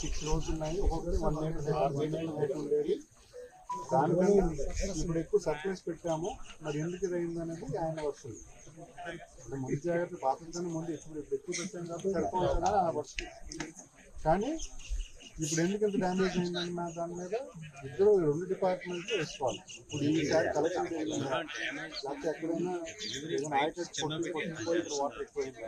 Six రోజులు ఉన్నాయి. ఒక్కొక్కటి వన్ ఉండేది. దానికని ఇప్పుడు ఎక్కువ సర్ప్రైజ్ పెట్టాము. మరి ఎందుకు ఇదైంది అనేది ఆయన వస్తుంది. అంటే ముందు జాగ్రత్త పాత్ర ముందు ఇప్పుడు ఇప్పుడు ఎక్కువ పెట్టాం కాబట్టి సరిపోవచ్చు ఆయన వస్తుంది కానీ ఇప్పుడు ఎందుకు ఇంత డ్యామేజ్ అయిందన్న దాని మీద ఇద్దరు రెండు డిపార్ట్మెంట్లు వేసుకోవాలి ఇప్పుడు ఈసారి కలెక్షన్ లేకపోతే ఎక్కడైనా ఏదైనా ఆయకట్టు కొట్టి కొట్టుకుపోయి ఇప్పుడు వాటర్ ఎక్కువైంది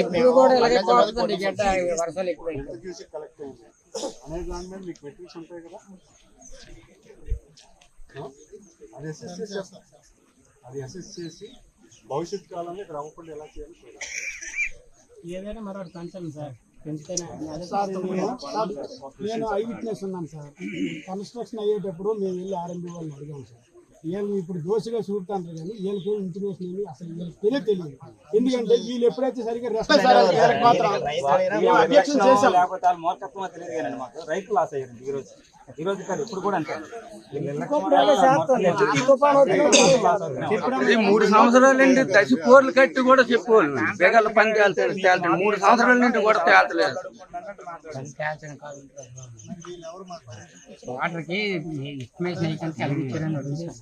ఇప్పుడు కూడా ఇలాగే పోతుంది గడ్డ వర్షాలు ఎక్కువ ఎంత క్యూసీ కలెక్ట్ అయింది అనే దాని మీద మీకు మెట్రిక్స్ ఉంటాయి కదా ఆ? అది అసెస్ చేసి చెప్తాం. అది అసెస్ చేసి భవిష్యత్ కాలంలో ఇక్కడ అవ్వకుండా ఎలా చేయాలి చూడాలి. ఏదైనా మరొకటి పెంచండి సార్, నేను ఐ విట్నెస్ ఉన్నాను సార్. కన్స్ట్రక్షన్ అయ్యేటప్పుడు మేము వెళ్ళి ఆర్ఎంబి వాళ్ళని అడిగాం సార్. వీళ్ళు ఇప్పుడు దోషగా చూపుతాను కానీ వీళ్ళకి ఇంటిమేషన్ ఏంది అసలు వీళ్ళకి తెలియదు తెలియదు. ఎందుకంటే వీళ్ళు ఎప్పుడైతే సరిగ్గా మేము అబ్జెక్షన్ చేశాం. లేకపోతే మూర్ఖత్వం తెలియదు కానీ మాకు. రైతు లాస్ అయ్యారు ఈ రోజు. ఈ రోజు కాదు ఇప్పుడు కూడా ఇది మూడు సంవత్సరాల నుండి దశ పోర్లు కట్టి కూడా చెప్పుకోవాలి బేగల పని తేల్తాడు తేల్తాడు మూడు సంవత్సరాల నుండి కూడా తేల్తలేదు తేల్చడం కాదు వాటర్కి ఎస్టిమేషన్ అయ్యి కలిగించారని అడుగుతారు